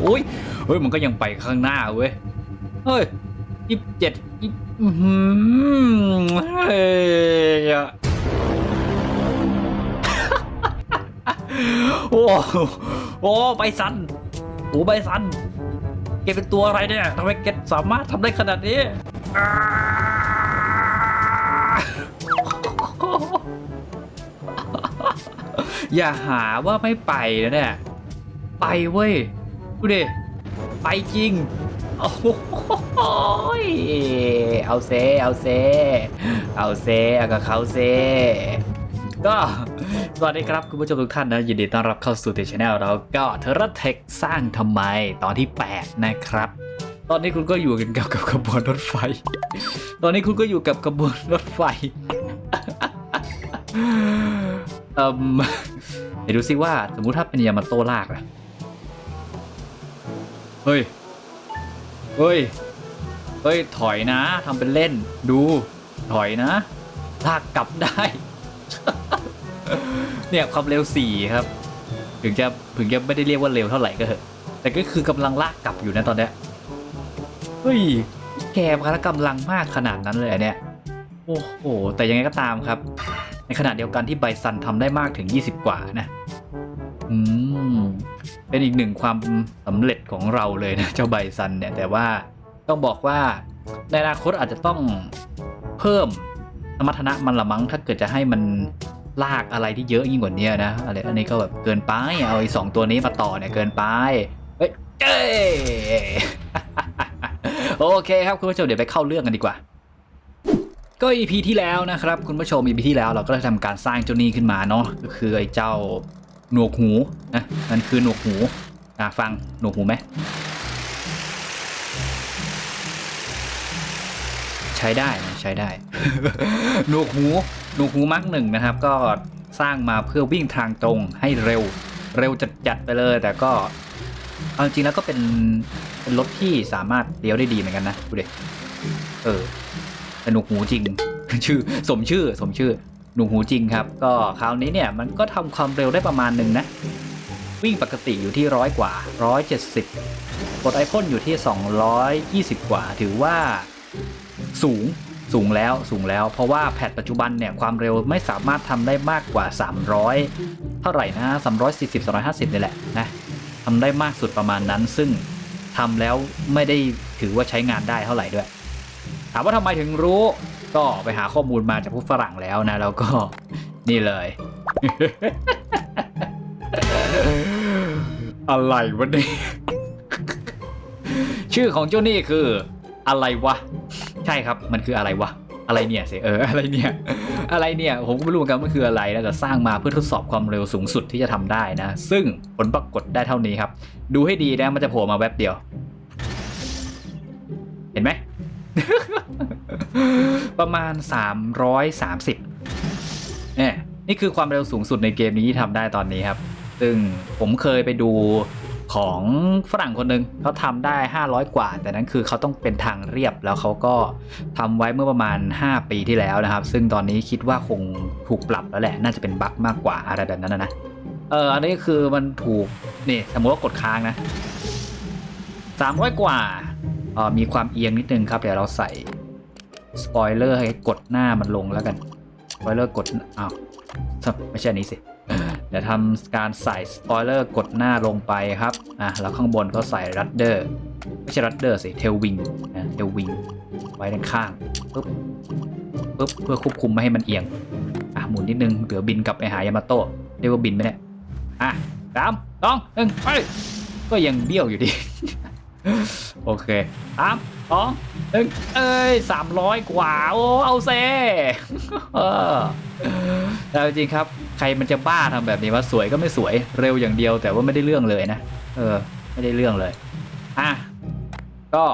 โอ้ยเฮ้ย มันก็ยังไปข้างหน้าเว้ย เฮ้ยยี่สิบเจ็ดยี่หือเฮ้ยอะโอ้โหโอ้ใบสันโอ้ใบสันแกเป็นตัวอะไรเนี่ยทำไมแกสามารถทำได้ขนาดนี้ อย่าหาว่าไม่ไปนะเนี่ย ไปเว้ย ดูดิ ไปจริง โอ้ยเอาเซ เอาเซ เอาเซเอากับเขาเซ ก็สวัสดีครับคุณผู้ชมทุกท่านนะ ยินดีต้อนรับเข้าสู่เทชแนลเราก็เทอระเทคสร้างทำไมตอนที่ 8 นะครับตอนนี้คุณก็อยู่กันกับกับขบวนรถไฟ ตอนนี้คุณก็อยู่กับขบวนรถไฟ เอ่มเดี๋ยวดูซิว่าสมมุติถ้าเป็นยามาโต้ลากอะเฮ้ย เฮ้ย เฮ้ย ถอยนะทำเป็นเล่น ดู ถอยนะ ลากกลับได้ เนี่ยความเร็วสี่ครับ ถึงจะถึงจะไม่ได้เรียกว่าเร็วเท่าไหร่ก็เถอะ แต่ก็คือกำลังลากกลับอยู่นะตอนเนี้ย เฮ้ย แกพละกำลังมากขนาดนั้นเลยเนี่ย โอ้โห แต่ยังไงก็ตามครับ ในขณะเดียวกันที่ไบซันทำได้มากถึง 20 กว่านะอืมเป็นอีกหนึ่งความสำเร็จของเราเลยนะ เจ้าไบซันเนี่ย แต่ว่าต้องบอกว่าในอนาคตอาจจะต้องเพิ่มสมรรถนะมันละมั้งถ้าเกิดจะให้มันลากอะไรที่เยอะยิ่งกว่านี้นะอะไรอันนี้ก็แบบเกินไปเอาไอ้สองตัวนี้มาต่อเนี่ยเกินไปเฮ้ยเอ้ยโอเคครับคุณผู้ชมเดี๋ยวไปเข้าเรื่องกันดีกว่า ก็ EP ที่แล้วนะครับคุณผู้ชม EP ที่แล้วเราก็ได้ทำการสร้างเจ้านี้ขึ้นมาเนาะก็คือไอ้เจ้าหนวกหูนะนั่นคือหนวกหูอะฟังหนวกหูไหมใช้ได้ใช้ได้ หนวกหูหนวกหูมักหนึ่งนะครับ ก็สร้างมาเพื่อวิ่งทางตรงให้เร็ว เร็วจัดๆไปเลย แต่ก็เอาจริงแล้วก็เป็นเป็นรถที่สามารถเลี้ยวได้ดีเหมือนกันนะดูเดิเออ แต่หนูหูจริง ชื่อสมชื่อสมชื่อหนูหูจริงครับ ก็คราวนี้เนี่ยมันก็ทำความเร็วได้ประมาณหนึ่งนะ วิ่งปกติอยู่ที่ร้อยกว่าร้อยเจ็ดสิบกดไอพ่นอยู่ที่สองร้อยยี่สิบกว่า ถือว่าสูงสูงแล้วสูงแล้ว เพราะว่าแพทปัจจุบันเนี่ยความเร็วไม่สามารถทำได้มากกว่า 300 เท่าไหร่นะ340 350นี่แหละนะทำได้มากสุดประมาณนั้นซึ่งทำแล้วไม่ได้ถือว่าใช้งานได้เท่าไหร่ด้วย ถามว่าทำไมถึงรู้ ก็ไปหาข้อมูลมาจากผู้ฝรั่งแล้วนะแล้วก็นี่เลย อะไรวะเนี่ยชื่อของเจ้านี่คืออะไรวะ ใช่ครับมันคืออะไรวะ อะไรเนี่ยเสเอออะไรเนี่ย อะไรเนี่ยผมก็ไม่รู้เหมือนกันมันคืออะไรนะแต่สร้างมาเพื่อทดสอบความเร็วสูงสุดที่จะทำได้นะ ซึ่งผลปรากฏได้เท่านี้ครับ ดูให้ดีนะมันจะโผล่มาแวบเดียว เห็นไหม ประมาณ 330เนี่ยนี่คือความเร็วสูงสุดในเกมนี้ที่ทำได้ตอนนี้ครับ ซึ่งผมเคยไปดูของฝรั่งคนหนึ่งเขาทำได้ 500 กว่า แต่นั้นคือเขาต้องเป็นทางเรียบแล้วเขาก็ทำไว้เมื่อประมาณ 5 ปีที่แล้วนะครับ ซึ่งตอนนี้คิดว่าคงถูกปรับแล้วแหละ น่าจะเป็นบั๊กมากกว่าอะไรแบบนั้นนะเอออันนี้คือมันถูกนี่สมมติว่ากดค้างนะ 300 กว่า มีความเอียงนิดนึงครับ เดี๋ยวเราใส่สปอยเลอร์ให้กดหน้ามันลงแล้วกันสปอยเลอร์กดอ้าวไม่ใช่นี้สิเดี๋ยวทำการใส่สปอยเลอร์กดหน้าลงไปครับอะแล้วข้างบนก็ใส่รัดเดอร์ไม่ใช่รัดเดอร์สิเทลวิงนะเทลวิงไว้ด้านข้างปุ๊บปุ๊บเพื่อควบคุมไม่ให้มันเอียงอะหมุนนิดนึงเดี๋ยวบินกลับไปหายามาโต้เรียกว่าบินไหมเนี่ยอะสามสองหนึ่งไปก็ยังเบี้ยวอยู่ดี โอเคสามสองหนึ่งเอ้ยสามร้อยกว่า โอ้ เอาเซเออแต่จริงครับ ใครมันจะบ้าทำแบบนี้ว่าสวยก็ไม่สวย เร็วอย่างเดียวแต่ว่าไม่ได้เรื่องเลยนะ เออ ไม่ได้เรื่องเลย อะ ก็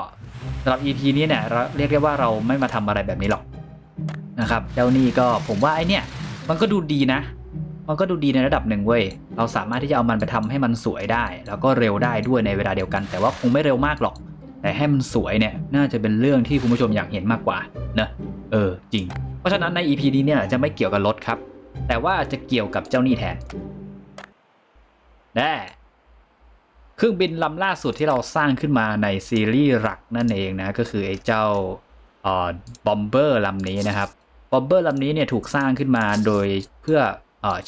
สำหรับ EP นี้เนี่ยเราเรียกได้ว่าเราไม่มาทำอะไรแบบนี้หรอกนะครับ เจ้านี่ก็ผมว่าไอเนี่ย มันก็ดูดีนะ มันก็ดูดีในระดับหนึ่งเว้ย เราสามารถที่จะเอามันไปทำให้มันสวยได้ แล้วก็เร็วได้ด้วยในเวลาเดียวกัน แต่ว่าคงไม่เร็วมากหรอก แต่ให้มันสวยเนี่ยน่าจะเป็นเรื่องที่คุณผู้ชมอยากเห็นมากกว่าเนอะเออจริง เพราะฉะนั้นใน EP นี้เนี่ยจะไม่เกี่ยวกับรถครับ แต่ว่าจะเกี่ยวกับเจ้าหนี้แทนแน่เครื่องบินลำล่าสุดที่เราสร้างขึ้นมาในซีรีส์หลักนั่นเองนะ ก็คือไอ้เจ้าบอมเบอร์ลำนี้นะครับบอมเบอร์ลำนี้เนี่ยถูกสร้างขึ้นมาโดยเพื่อ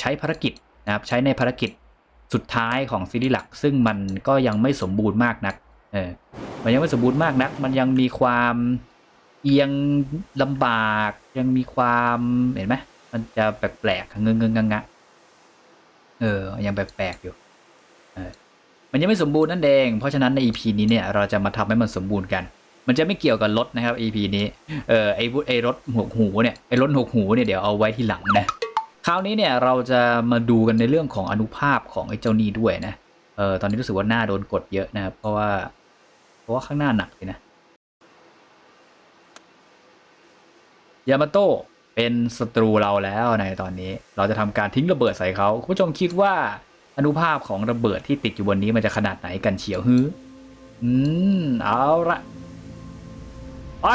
ใช้ภารกิจนะครับใช้ในภารกิจสุดท้ายของซีรีส์หลัก ซึ่งมันก็ยังไม่สมบูรณ์มากนักเออมันยังไม่สมบูรณ์มากนัก มันยังมีความเอียงลำบากยังมีความเห็นไหมมันจะแปลกๆเงงเงงงะเออยังแปลกๆอยู่เออมันยังไม่สมบูรณ์นั่นเอง เพราะฉะนั้นใน EP นี้เนี่ยเราจะมาทำให้มันสมบูรณ์กัน มันจะไม่เกี่ยวกับรถนะครับ EP นี้ เออไอ้ไอ้รถหกหูเนี่ยไอ้รถหกหูเนี่ยเดี๋ยวเอาไว้ที่หลังนะ คราวนี้เนี่ยเราจะมาดูกันในเรื่องของอนุภาพของไอ้เจ้านี่ด้วยนะ เออตอนนี้รู้สึกว่าหน้าโดนกดเยอะนะครับ เพราะว่า เพราะว่าข้างหน้าหนักเลยนะ ยามาโต้เป็นศัตรูเราแล้วในตอนนี้ เราจะทำการทิ้งระเบิดใส่เขาคุณผู้ชมคิดว่าอนุภาพของระเบิดที่ติดอยู่บนนี้มันจะขนาดไหนกันเฉียวฮืออืม เอาละไป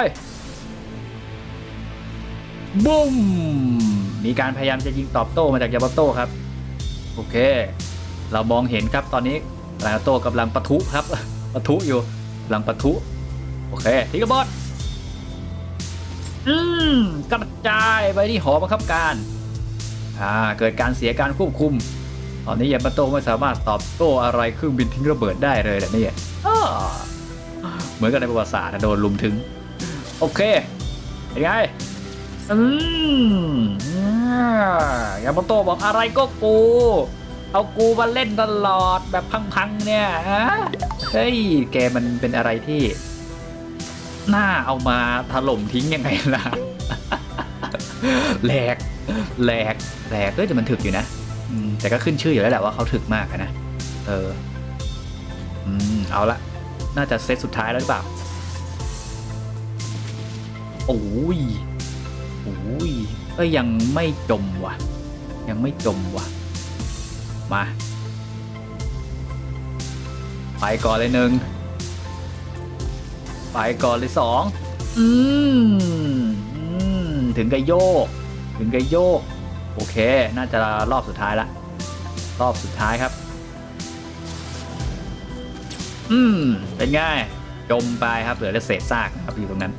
บุ้ม มีการพยายามจะยิงตอบโต้มาจากยามาโต้ครับ โอเค เรามองเห็นครับตอนนี้ยามาโต้กำลังปะทุครับปะทุอยู่กำลังปะทุ โอเคทิ้งระเบิดอืมกระจายไปที่หอบังคับการ อ่า เกิดการเสียการควบคุม ตอนนี้ยามาโตไม่สามารถตอบโต้อะไรเครื่องบินทิ้งระเบิดได้เลยนะเนี่ยอ้เหมือนกับในประวัติศาสตร์โดนลุมถึง โอเคเป็นไง อืมอ่ายามาโตบอกอะไรก็กู เอากูมาเล่นตลอดแบบพังๆเนี่ยฮะเฮ้ย แกมันเป็นอะไรที่หน้าเอามาถล่มทิ้งยังไงล่ะ แหลก แหลก แหลกเอ้ยแต่มันถึกอยู่นะแต่ก็ขึ้นชื่ออยู่แล้วแหละว่าเขาถึกมากนะ เออ อืม เอาละ น่าจะเซตสุดท้ายแล้วหรือเปล่า โอ้ย โอ้ยก็ยังไม่จมว่ะ ยังไม่จมว่ะ มา ไปก่อนเลยหนึ่งไปก่อนเลยสองอืมถึงกับโยก ถึงกับโยก โอเค น่าจะรอบสุดท้ายละ รอบสุดท้ายครับ อืม เป็นไงจมไปครับ เหลือแต่เศษซากครับอยู่ตรงนั้น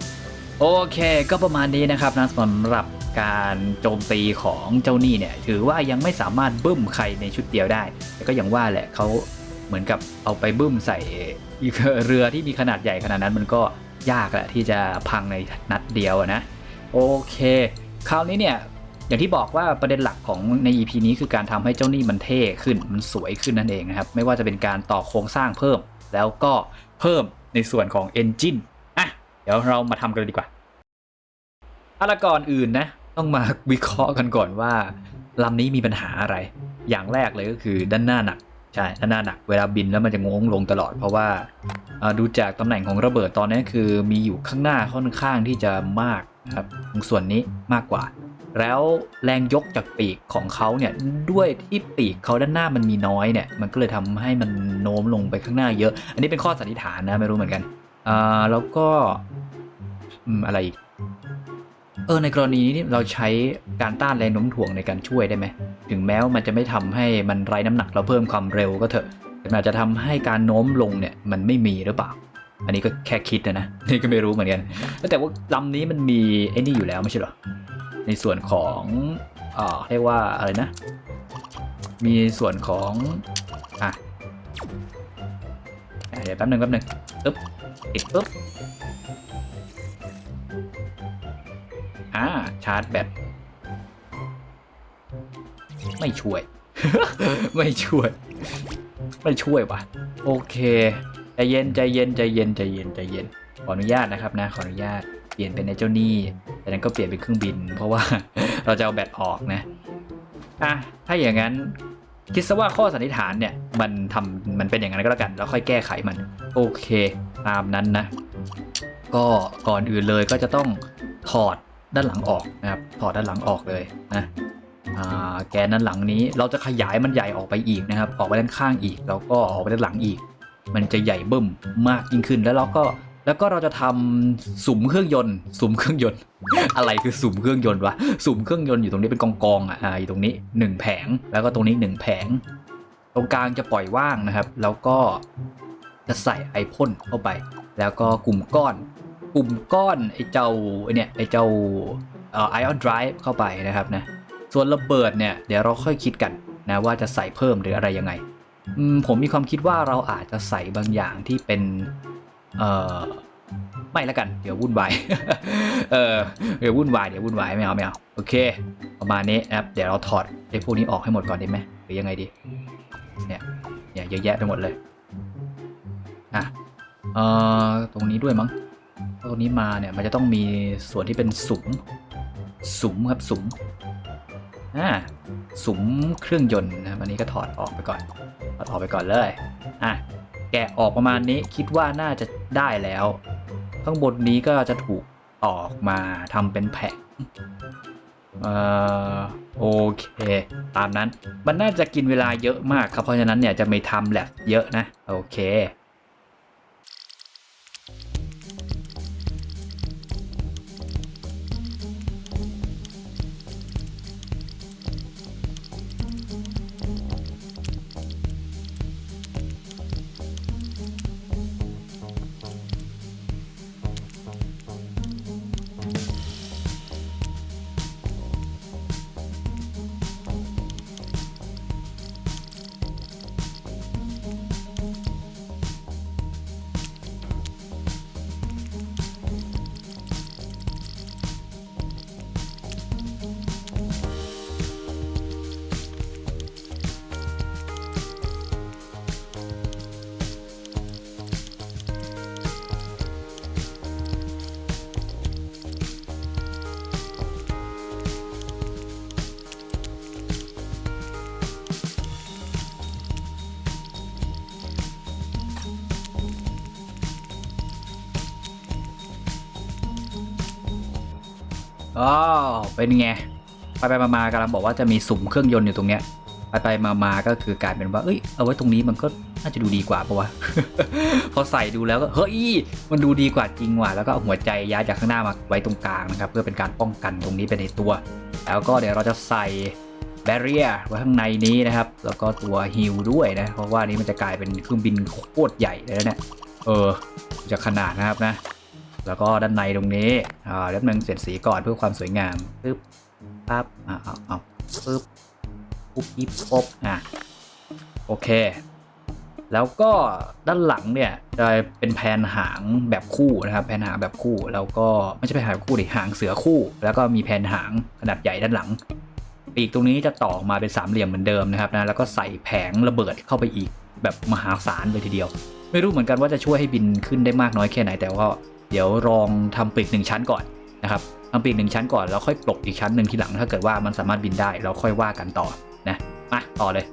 โอเคก็ประมาณนี้นะครับนะสำหรับการโจมตีของเจ้าหนี้เนี่ยถือว่ายังไม่สามารถบึ้มใครในชุดเดียวได้ แต่ก็อย่างว่าแหละเขาเหมือนกับเอาไปบึ้มใส่เรือที่มีขนาดใหญ่ขนาดนั้นมันก็ยากแหละที่จะพังในนัดเดียวนะโอเค คราวนี้เนี่ยอย่างที่บอกว่าประเด็นหลักของใน EP นี้คือการทำให้เจ้าหนี้มันเท่ขึ้นมันสวยขึ้นนั่นเองนะครับไม่ว่าจะเป็นการต่อโครงสร้างเพิ่ม แล้วก็เพิ่มในส่วนของ Engine ดี๋ยวเรามาทำกันเลยดีกว่าอาละก่อนอื่นนะ ต้องมาวิเคราะห์กันก่อนว่าลำนี้มีปัญหาอะไร อย่างแรกเลยก็คือด้านหน้าหนักใช่ด้านหน้าหนักเวลาบินแล้วมันจะงงลงตลอด เพราะว่าดูจากตำแหน่งของระเบิดตอนนี้คือมีอยู่ข้างหน้าค่อนข้างที่จะมากครับตรงส่วนนี้มากกว่า แล้วแรงยกจากปีกของเขาเนี่ยด้วยที่ปีกเขาด้านหน้ามันมีน้อยเนี่ยมันก็เลยทำให้มันโน้มลงไปข้างหน้าเยอะ อันนี้เป็นข้อสันนิษฐานนะไม่รู้เหมือนกันอ่าแล้วก็ อะไรอีก เออในกรณีนี้เราใช้การต้านแรงโน้มถ่วงในการช่วยได้ไหม ถึงแม้ว่ามันจะไม่ทำให้มันไร้น้ำหนักเราเพิ่มความเร็วก็เถอะแต่มันอาจจะทำให้การโน้มลงเนี่ยมันไม่มีหรือเปล่า อันนี้ก็แค่คิดนะนะนี่ก็ไม่รู้เหมือนกันแต่ว่าลำนี้มันมีไอ้นี่อยู่แล้วไม่ใช่เหรอในส่วนของอ่าเรียกว่าอะไรนะ มีส่วนของอะเดี๋ยวแป๊บหนึ่งแป๊บหนึ่งปึ๊บติดปึ๊บ อ่าชาร์จแบตไม่ช่วย ไม่ช่วย ไม่ช่วยว่ะ โอเค ใจเย็นใจเย็นใจเย็นใจเย็นใจเย็น ขออนุญาตนะครับนะ ขออนุญาต เปลี่ยนเป็นในเจ้าหนี้แต่นั้นก็เปลี่ยนเป็นเครื่องบิน เพราะว่าเราจะเอาแบตออกนะ อะ ถ้าอย่างนั้นคิดซะว่าข้อสันนิษฐานเนี่ย มันทำมันเป็นอย่างนั้นก็แล้วกัน แล้วค่อยแก้ไขมัน โอเค ตามนั้นนะ ก็ก่อนอื่นเลยก็จะต้องถอด ด้านหลังออกนะครับถอดด้านหลังออกเลยนะแกนด้านหลังนี้เราจะขยายมันใหญ่ออกไปอีกนะครับ ออกไปด้านข้างอีก แล้วก็ออกไปด้านหลังอีก มันจะใหญ่เบิ่มมากยิ่งขึ้นแล้วเราก็แล้วก็เราจะทำสุมเครื่องยนต์สุมเครื่องยนต์ อะไรคือสุมเครื่องยนต์วะสุมเครื่องยนต์อยู่ตรงนี้เป็นกองกองอะอ่าอยู่ตรงนี้หนึ่งแผงแล้วก็ตรงนี้หนึ่งแผง ตรงกลางจะปล่อยว่างนะครับ แล้วก็จะใส่ไอพ่นเข้าไป แล้วก็กลุ่มก้อน กลุ่มก้อนไอเจ้าไอเนี่ยไอเจ้าไอออนไดรฟ์เข้าไปนะครับนะส่วนระเบิดเนี่ยเดี๋ยวเราค่อยคิดกันนะว่าจะใส่เพิ่มหรืออะไรยังไงผมมีความคิดว่าเราอาจจะใส่บางอย่างที่เป็นเอ่อไม่ละกัน เดี๋ยววุ่นวายเออเดี๋ยววุ่นวายเดี๋ยววุ่นวายไม่เอาไม่เอาโอเค ประมาณนี้นะครับเดี๋ยวเราถอดไอ้พวกนี้ออกให้หมดก่อนดีไหมหรือยังไงดีเนี่ยเนี่ยเยอะแยะไปหมดเลยอะเอ่อตรงนี้ด้วยมั้ง ตรงนี้มาเนี่ยมันจะต้องมีส่วนที่เป็นสุมสุมครับสุมอ่าสุมเครื่องยนต์นะครับอันนี้ก็ถอดออกไปก่อนถอดออกไปก่อนเลยอะแกะออกประมาณนี้คิดว่าน่าจะได้แล้ว ข้างบนนี้ก็จะถูกออกมาทำเป็นแผงเอ่อโอเค ตามนั้นมันน่าจะกินเวลาเยอะมากครับเพราะฉะนั้นเนี่ยจะไม่ทำแลบเยอะนะ โอเค อ๋อเป็นไง ไปไปมาๆกำลังบอกว่าจะมีสุ่มเครื่องยนต์อยู่ตรงเนี้ย ไปไปมามาๆก็คือกลายเป็นว่า เอ้ย เอาไว้ตรงนี้มันก็น่าจะดูดีกว่าปะวะ พอใส่ดูแล้วก็ เฮ้ย มันดูดีกว่าจริงว่ะ แล้วก็เอาหัวใจย้ายจากข้างหน้ามาไว้ตรงกลางนะครับ เพื่อเป็นการป้องกันตรงนี้ไปในตัว แล้วก็เดี๋ยวเราจะใส่แบเรียไว้ข้างในนี้นะครับ แล้วก็ตัวฮิลด้วยนะ เพราะว่านี้มันจะกลายเป็นเครื่องบินโคตรใหญ่เลยนะเนี่ย เออจะขนาดนะครับนะ แล้วก็ด้านในตรงนี้อ่าเล็บนึงเสร็จสีก่อนเพื่อความสวยงามปึ๊บปั๊บอ่าเอาเอาปึ๊บปุ๊บปิ๊บปุ๊บอะโอเค แล้วก็ด้านหลังเนี่ยจะเป็นแผนหางแบบคู่นะครับแผนหางแบบคู่แล้วก็ไม่ใช่แผนหางแบบคู่ดิหางเสือคู่ แล้วก็มีแผนหางขนาดใหญ่ด้านหลังปีกตรงนี้จะต่อกมาเป็นสามเหลี่ยมเหมือนเดิมนะครับนะแล้วก็ใส่แผงระเบิดเข้าไปอีกแบบมหาศาลเลยทีเดียว ไม่รู้เหมือนกันว่าจะช่วยให้บินขึ้นได้มากน้อยแค่ไหนแต่ว่า เดี๋ยวลองทำปีกหนึ่งชั้นก่อนนะครับทำปีกหนึ่งชั้นก่อนแล้วค่อยปลกอีกชั้นหนึ่งทีหลัง ถ้าเกิดว่ามันสามารถบินได้เราค่อยว่ากันต่อนะมาต่อเลย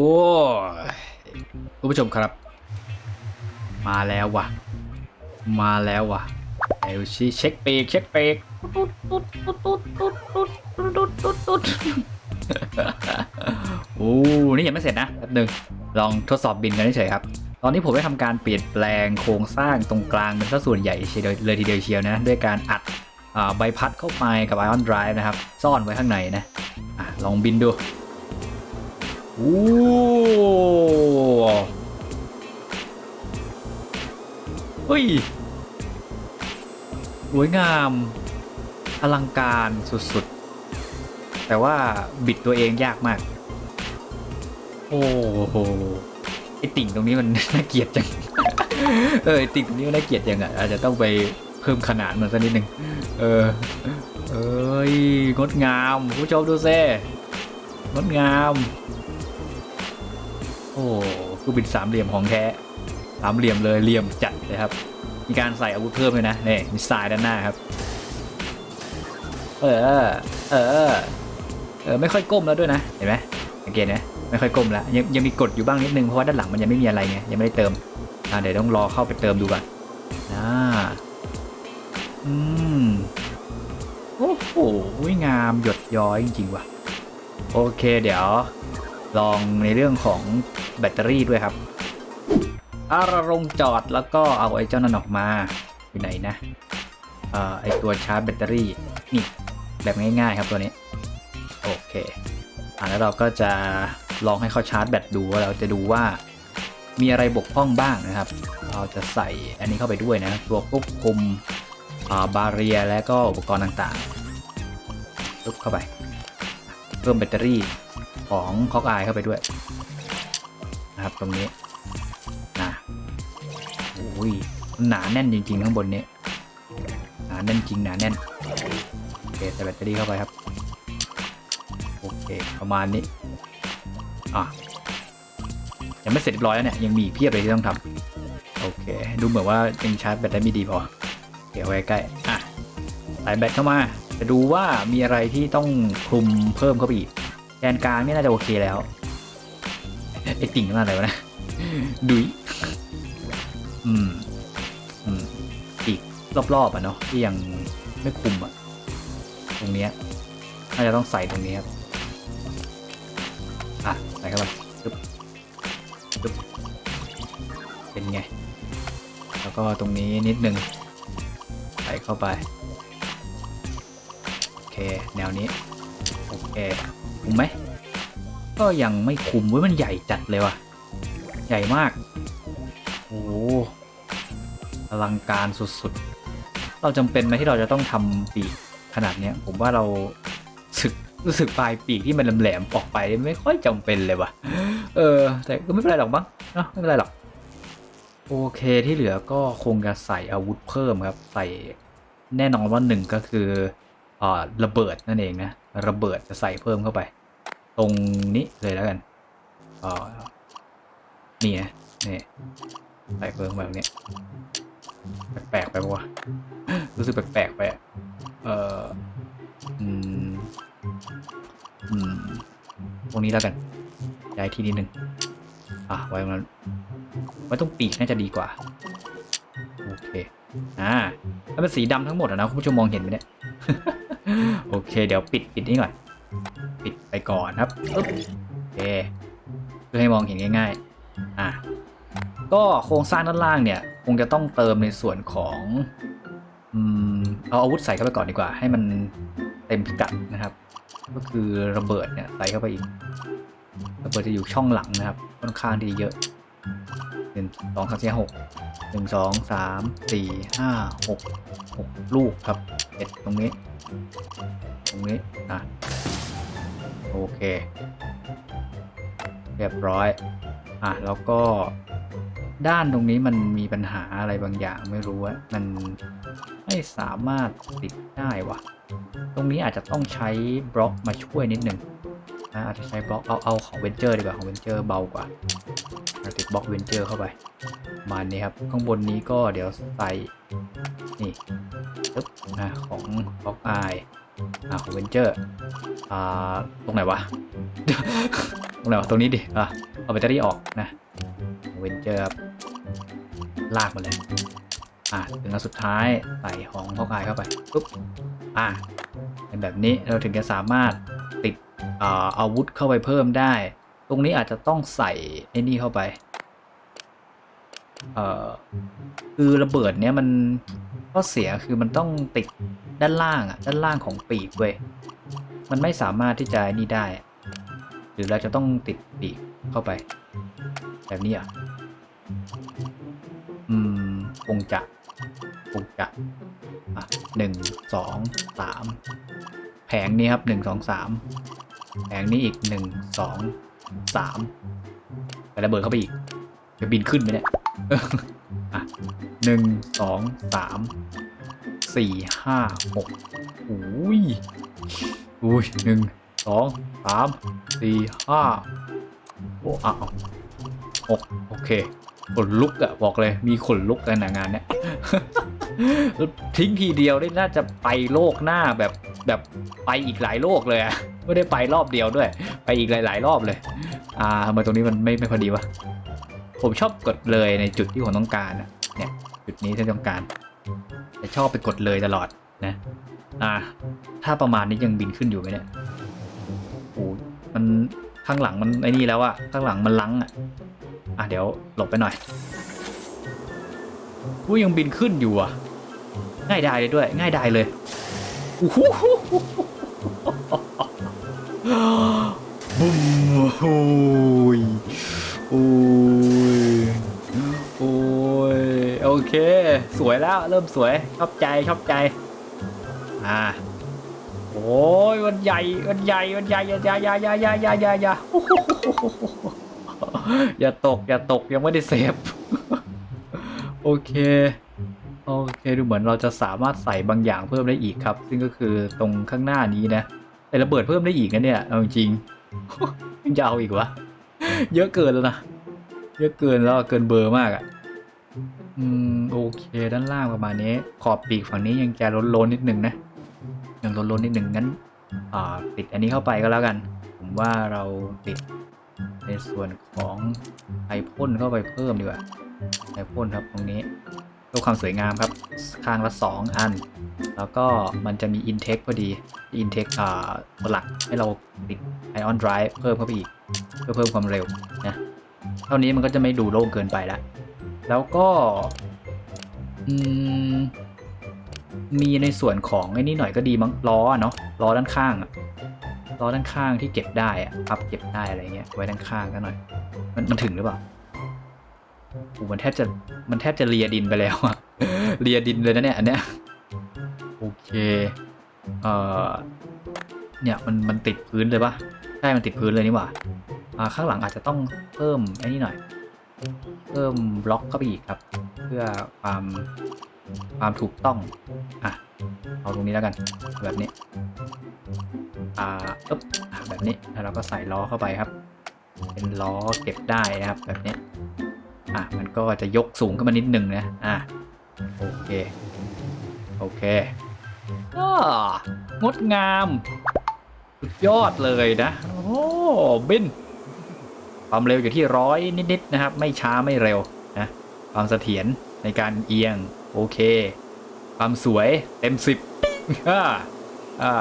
โอ้คุณผู้ชมครับ มาแล้วว่ะ มาแล้วว่ะเอลชีเช็คเปกเช็คเปกโอ้นี่ยังไม่เสร็จนะแป๊บนึงลองทดสอบบินกันเฉยครับ ตอนนี้ผมได้ทำการเปลี่ยนแปลงโครงสร้างตรงกลางเป็นสัดส่วนใหญ่เลยทีเดียวเชียวนะ ด้วยการอัดใบพัดเข้าไปกับไอออนไดรฟ์นะครับ ซ่อนไว้ข้างในนะอะลองบินดู โอ้เฮ้ยสวยงาม อลังการสุดๆ แต่ว่าบิดตัวเองยากมาก โอ้โหไอติ่งตรงนี้มันน่าเกลียดจัง เออติ่งตรงนี้มันน่าเกลียดจังอะอาจจะต้องไปเพิ่มขนาดมันสักนิดหนึ่งเออ เอ้ยงดงาม ผู้ชมดูเซ่งดงาม โอ้คือบินสามเหลี่ยมของแท้สามเหลี่ยมเลยเหลี่ยมจัดเลยครับ มีการใส่อาวุธเพิ่มเลยนะนี่มีสายด้านหน้าครับ เออเออเออไม่ค่อยก้มแล้วด้วยนะเห็นไหมสังเกตไหมไม่ค่อยก้มแล้วยังยังมีกดอยู่บ้างนิดนึงเพราะว่าด้านหลังมันยังไม่มีอะไรไงยังไม่ได้เติมอ่าเดี๋ยวต้องรอเข้าไปเติมดูก่อนอ่าอืมโอ้โหงามหยดย้อยจริงๆว่ะ โอเคเดี๋ยว ลองในเรื่องของแบตเตอรี่ด้วยครับอาระลงจอดแล้วก็เอาไอ้เจ้านั่นออกมาอยู่ไหนนะเอ่อไอตัวชาร์จแบตเตอรี่นี่แบบง่ายๆครับตัวนี้ โอเคอ่าแล้วเราก็จะลองให้เขาชาร์จแบตดูว่าเราจะดูว่ามีอะไรบกพร่องบ้างนะครับ เราจะใส่อันนี้เข้าไปด้วยนะตัวควบคุมอ่าบาเรียและก็อุปกรณ์ต่างๆลุกเข้าไป เพิ่มแบตเตอรี่ ของคอกอายเข้าไปด้วยนะครับตรงนี้นะโอ้ยหนาแน่นจริงๆข้างบนนี้หนาแน่นจริงหนาแน่นโอเคใส่แบตเตอรี่เข้าไปครับโอเคประมาณนี้อะยังไม่เสร็จเรียบร้อยแล้วเนี่ยยังมีเพียบเลยที่ต้องทำโอเค ดูเหมือนว่ายังชาร์จแบตได้ไม่ดีพอเดี๋ยวไว้ใกล้อะใส่แบตเข้ามาจะดูว่ามีอะไรที่ต้องคลุมเพิ่มเข้าไปอีก แกนกลางนี่น่าจะโอเคแล้วไอติ่งนั่นอะไรวะนะดุยอืมอืมอีกรอบๆอะเนาะที่ยังไม่คุมอะ ตรงเนี้ยน่าจะต้องใส่ตรงนี้ครับอะใส่เข้าไปปึ๊บปึ๊บเป็นไง แล้วก็ตรงนี้นิดนึงใส่เข้าไป โอเค แนวนี้ โอเค คุมไหมก็ยังไม่คุมเว้ยมันใหญ่จัดเลยว่ะ ใหญ่มาก โอ้โหอลังการสุดๆ เราจำเป็นไหมที่เราจะต้องทำปีกขนาดเนี้ย ผมว่าเราสึกรู้สึกปลายปีกที่มันแหลมๆออกไปไม่ค่อยจำเป็นเลยว่ะ เออ แต่ก็ไม่เป็นไรหรอกบ้างเนอะไม่เป็นไรหรอก โอเคที่เหลือก็คงจะใส่อาวุธเพิ่มครับ ใส่แน่นอนว่าหนึ่งก็คืออ่าระเบิดนั่นเองนะ ระเบิดจะใส่เพิ่มเข้าไป ตรงนี้เลยแล้วกันอ่านี่นะนี่ใส่เพิ่มแบบนี้แปลกๆไปปะวะรู้สึกแปลกๆไปอะเอออืมอืมตรงนี้แล้วกันย้ายที่นิดนึงอะไว้ตรงนั้นไว้ตรงปีกน่าจะดีกว่าโอเคอ่าถ้าเป็นสีดำทั้งหมดอะนะคุณผู้ชมมองเห็นไหมเนี่ย โอเค เดี๋ยวปิดปิดนี่ก่อน ปิดไปก่อนครับโอเคเพื่อให้มองเห็นง่าย ๆ อะก็โครงสร้างด้านล่างเนี่ยคงจะต้องเติมในส่วนของอืมเอาอาวุธใส่เข้าไปก่อนดีกว่า ให้มันเต็มพิกัดนะครับ ก็คือระเบิดเนี่ยใส่เข้าไปอีกระเบิดจะอยู่ช่องหลังนะครับค่อนข้างที่เยอะหนึ่งสองสามสี่หกหนึ่งสองสามสี่ห้าหกหกลูกครับเอ็ดตรงนี้ ตรงนี้อะโอเค เรียบร้อย อะ แล้วก็ด้านตรงนี้มันมีปัญหาอะไรบางอย่างไม่รู้ว่ามันไม่สามารถติดได้วะตรงนี้อาจจะต้องใช้บล็อกมาช่วยนิดหนึ่งอาจจะใช้บล็อกเอาเอาของเวนเจอร์ดีกว่าของเวนเจอร์เบากว่า เราติดบล็อกเวนเจอร์เข้าไปมานี้ครับ ข้างบนนี้ก็เดี๋ยวใส่นี่ปึ๊บนะของบล็อกไออ่าของเวนเจอร์อ่าตรงไหนวะ ตรงไหนวะ ตรงนี้ดิอะเอาแบตเตอรี่ออกนะเวนเจอร์ครับลากมาเลยอะถึงอันสุดท้ายใส่ของพ่อกายเข้าไปปุ๊บอะเป็นแบบนี้เราถึงจะสามารถติดเอ่ออาวุธเข้าไปเพิ่มได้ ตรงนี้อาจจะต้องใส่ไอ้นี่เข้าไป เอ่อ คือระเบิดเนี้ยมันข้อเสียคือมันต้องติดด้านล่างอะ ด้านล่างของปีกเว้ย มันไม่สามารถที่จะนี่ได้ หรือเราจะต้องติดปีกเข้าไป แบบนี้อะ อืม คงจะคงจะ อะหนึ่ง สอง สาม แผงนี้ครับหนึ่งสองสามแผงนี้อีกหนึ่งสอง สามไประเบิดเข้าไปอีก จะบินขึ้นไหมเนี่ยอะหนึ่งสองสามสี่ห้าหกอุ้ยอุ้ยหนึ่งสองสามสี่ห้าโอ้อ้าวหกโอเคขนลุกอะบอกเลยมีขนลุกกันนะงานเนี้ยทิ้งทีเดียวได้น่าจะไปโลกหน้าแบบแบบไปอีกหลายโลกเลยอะไม่ได้ไปรอบเดียวด้วย ไปอีกหลาย ๆ รอบเลย อ่าทำไมตรงนี้มันไม่ไม่พอดีวะ ผมชอบกดเลยในจุดที่ผมต้องการอะเนี่ยจุดนี้ที่ต้องการแต่ชอบไปกดเลยตลอดนะ อ่า ถ้าประมาณนี้ยังบินขึ้นอยู่ไหมเนี่ยโอ้มันข้างหลังมันไอ้นี่แล้วอะข้างหลังมันลังอะอะเดี๋ยวหลบไปหน่อยอุ้ยังบินขึ้นอยู่อะง่ายดายเลยด้วย ง่ายดายเลยโอ้โห บุ้มโอ้ยโอ้ยโอ้ยโอเค สวยแล้วเริ่มสวยชอบใจชอบใจ อ่าโอ้ยมันใหญ่มันใหญ่มันใหญ่อย่าอย่าอย่าอย่าอย่าอย่าอย่าอย่าอย่าตกอย่าตกยังไม่ได้เซฟโอเคโอเคดูเหมือนเราจะสามารถใส่บางอย่างเพิ่มได้อีกครับ ซึ่งก็คือตรงข้างหน้านี้นะแต่ระเบิดเพิ่มได้อีกนะเนี่ยเอาจริง ยังจะเอาอีกวะ เยอะเกินแล้วนะ เยอะเกินแล้วเกินเบอร์มากอะ่ะ อืมโอเคด้านล่างประมาณนี้ ขอบปีกฝั่งนี้ยังจะล้นนิดนึงนะ ยังล้นนิดนึงงั้น อ่าติดอันนี้เข้าไปก็แล้วกัน ผมว่าเราติดในส่วนของไอพ่นเข้าไปเพิ่มดีกว่าไอพ่นครับตรงนี้ เพื่อความสวยงามครับ ข้างละ 2 อัน แล้วก็มันจะมีอินเทคพอดีอินเทคอ่าตัวหลักให้เราติดไอออนไดรฟ์เพิ่มเข้าไปอีก เพื่อเพิ่มความเร็วนะ เท่านี้มันก็จะไม่ดูโล่งเกินไปละแล้วก็มีในส่วนของไอ้นี่หน่อยก็ดีมั้งล้อเนาะล้อด้านข้างอะล้อด้านข้างที่เก็บได้อะพับเก็บได้อะไรเงี้ยไว้ด้านข้างก็หน่อย มันมันถึงหรือเปล่า อ้มันแทบจะมันแทบจะเลียดินไปแล้วอะเลียดินเลยนะเนี่ยอันเนี้ยโอเคเอ่อเนี่ยมันมันติดพื้นเลยปะใช่มันติดพื้นเลยนี่หว่าอ่าข้างหลังอาจจะต้องเพิ่มไอ้นี่หน่อย เพิ่มบล็อกเข้าไปอีกครับ เพื่อความความถูกต้องอะเอาตรงนี้แล้วกันแบบนี้อ่าอึ๊บอะแบบนี้แล้วเราก็ใส่ล้อเข้าไปครับ เป็นล้อเก็บได้นะครับแบบนี้ อะมันก็จะยกสูงขึ้นมานิดหนึ่งนะอะโอเคโอเคก็งดงามสุดยอดเลยนะโอ้บินความเร็วอยู่ที่ร้อยนิดๆนะครับ ไม่ช้าไม่เร็วนะความเสถียรในการเอียงโอเค ความสวยเต็มสิบอ่าอ่า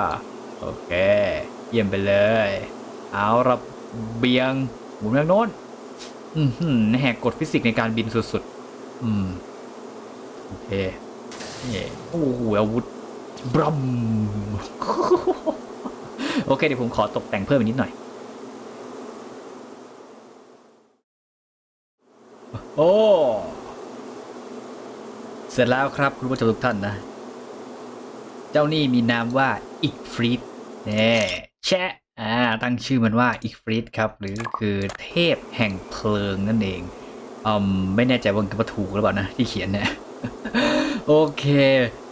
โอเค เยี่ยมไปเลย เอาระเบียงหมุนทางโน้น อืมแหกกฎฟิสิกส์ในการบินสุดๆ อืม โอเคนี่โอ้โหอาวุธบรัมโอเค เดี๋ยวผมขอตกแต่งเพิ่มอีกนิดหน่อย โอ้ เสร็จแล้วครับคุณผู้ชมทุกท่านนะ เจ้านี่มีนามว่าอิกฟรีดเน่แชะ อ่าตั้งชื่อมันว่าอิกฟรีดครับ หรือคือเทพแห่งเพลิงนั่นเองอืมไม่แน่ใจว่ามันถูกหรือเปล่านะ ที่เขียนเนี่ย โอเค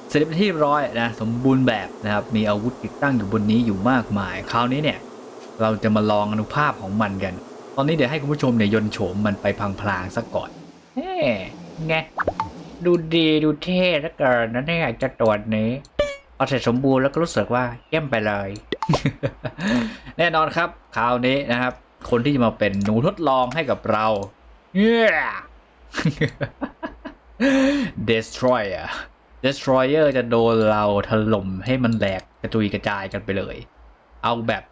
เสร็จเป็นที่ร้อยนะ สมบูรณ์แบบนะครับ มีอาวุธติดตั้งอยู่บนนี้อยู่มากมาย คราวนี้เนี่ย เราจะมาลองอนุภาพของมันกัน ตอนนี้เดี๋ยวให้คุณผู้ชมเนี่ยยนโฉมมันไปพลางๆสักก่อนเฮ้ไงดูดีดูเท่แล้วเกินนะเนี่ยจะตัวนี้พอเสร็จสมบูรณ์แล้วก็รู้สึกว่าเยี่ยมไปเลย แน่นอนครับ คราวนี้นะครับ คนที่จะมาเป็นหนูทดลองให้กับเรา Yeah Destroyer Destroyer จะโดนเราถล่มให้มันแหลกกระจุยกระจายกันไปเลย เอาแบบ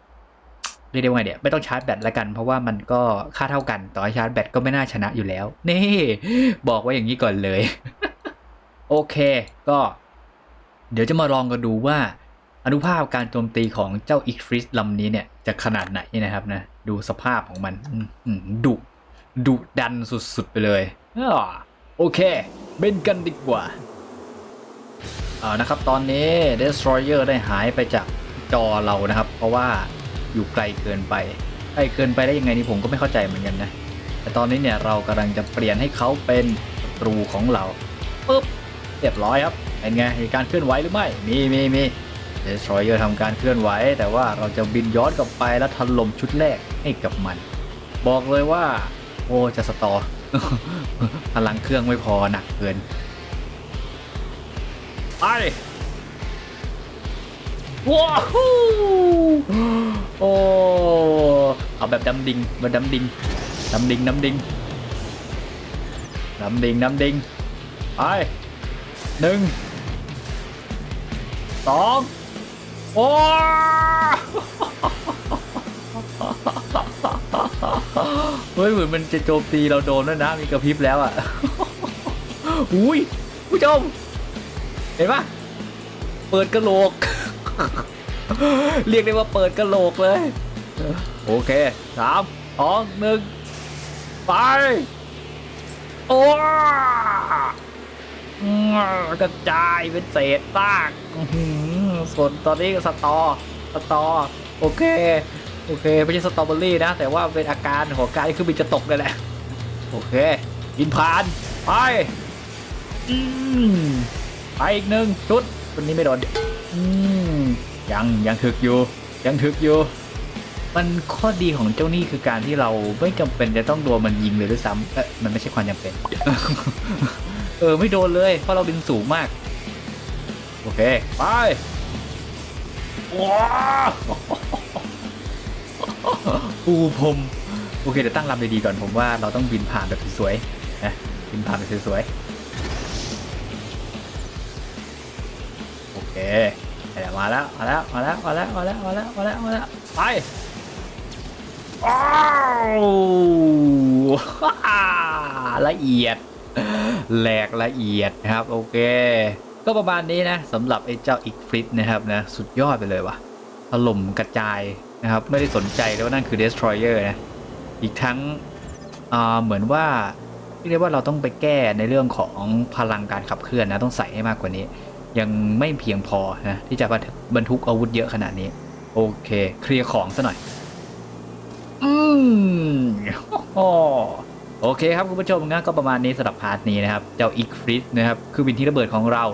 เรียกได้ว่าไงเดี๋ยวไม่ต้องชาร์จแบตแล้วกัน เพราะว่ามันก็ค่าเท่ากัน ต่อชาร์จแบตก็ไม่น่าชนะอยู่แล้ว นี่ บอกไว้อย่างนี้ก่อนเลย โอเค ก็ เดี๋ยวจะมาลองกันดูว่า อนุภาพการโจมตีของเจ้าอีกฟริสลำนี้เนี่ยจะขนาดไหนนะครับนะ ดูสภาพของมันดุดุดันสุดๆไปเลยโอเค เบนกันดีกว่าเอานะครับตอนนี้ Destroyer ได้หายไปจากจอเรานะครับ เพราะว่าอยู่ไกลเกินไปไกลเกินไปได้ยังไงนี่ผมก็ไม่เข้าใจเหมือนกันนะ แต่ตอนนี้เนี่ยเรากำลังจะเปลี่ยนให้เขาเป็นศัตรูของเราปุ๊บเรียบร้อยครับเป็นไงมีการเคลื่อนไหวหรือไม่มีมีมี Destroyer ทำการเคลื่อนไหว แต่ว่าเราจะบินย้อนกลับไปแล้วถล่มชุดแรกให้กับมัน บอกเลยว่า โอ้จะสตอพลังเครื่องไม่พอหนักเกินไปว้าวโอ้เอาแบบดำดิงมาดำดิงดำดิงดำดิงดำดิงดำดิงไปหนึ่งสอง โอ้เฮ้ยเหมือนมันจะโจมตีเราโดนด้วนะ มีกระพริบแล้วอะอุ้ยผู้ชม เห็นปะเปิดกระโหลก เรียกได้ว่าเปิดกระโหลกเลย โอเคสามสองหนึ่งไป โอ้กระจายเป็นเศษซาก สนตอนนี้สตอสตอโอเคโอเคไม่ใช่สตรอเบอรี่นะ แต่ว่าเป็นอาการของการที่เครื่องบินจะตกเลยแหละ โอเคกินผ่านไปอืมไปอีกหนึ่งชุดคนนี้ไม่โดนอืมยังยังถึกอยู่ ยังถึกอยู่ มันข้อดีของเจ้านี่คือการที่เราไม่จำเป็นจะต้องโดนมันยิงเลยด้วยซ้ำเอ๊ะมันไม่ใช่ความจำเป็น เออไม่โดนเลยเพราะเราบินสูงมาก โอเค ไป ปูพรมโอเคเดี๋ยวตั้งลำดีๆก่อนผมว่าเราต้องบินผ่านแบบสวยๆนะบินผ่านแบบสวยๆโอเคเดี๋ยวมาแล้วมาแล้วมาแล้วมาแล้วมาแล้วมาแล้วมาแล้วมาแล้วไปอ้าวฮ่าละเอียดแหลกละเอียดนะครับ โอเค ก็ประมาณนี้นะสำหรับไอ้เจ้าอีกฟลิปนะครับนะสุดยอดไปเลยว่ะถล่มกระจายนะครับไม่ได้สนใจเลยว่านั่นคือ destroyer นะอีกทั้งอ่าเหมือนว่าเรียกว่าเราต้องไปแก้ในเรื่องของพลังการขับเคลื่อนนะต้องใส่ให้มากกว่านี้ ยังไม่เพียงพอนะที่จะบรรทุกอาวุธเยอะขนาดนี้ โอเค เคลียร์ของซะหน่อย อืมโอ้โอเคครับคุณผู้ชมงั้นก็ประมาณนี้สำหรับพาร์ทนี้นะครับ เจ้าอีกฟริสนะครับ คือบินที่ระเบิดของเรา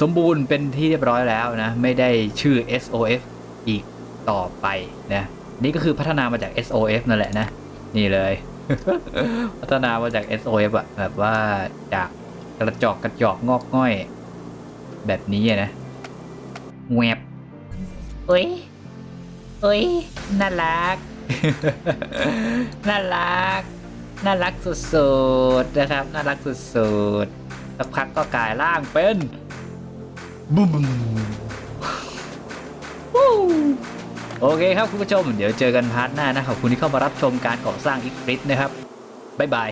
สมบูรณ์เป็นที่เรียบร้อยแล้วนะ ไม่ได้ชื่อ SOF อีกต่อไปนะ นี่ก็คือพัฒนามาจาก SOF นั่นแหละนะ นี่เลย พัฒนามาจาก SOF อะแบบว่าจากกระจอกกระจอกงอกง่อย แบบนี้นะแวบเอ้ยเอ้ยน่ารัก น่ารัก น่ารักสุดๆนะครับ น่ารักสุดๆสักพักก็กลายร่างเป็น บุ้มโอเคครับคุณผู้ชม เดี๋ยวเจอกันพาร์ทหน้านะขอบคุณที่เข้ามารับชมการก่อสร้างอีกฟริตนะครับ บ๊ายบาย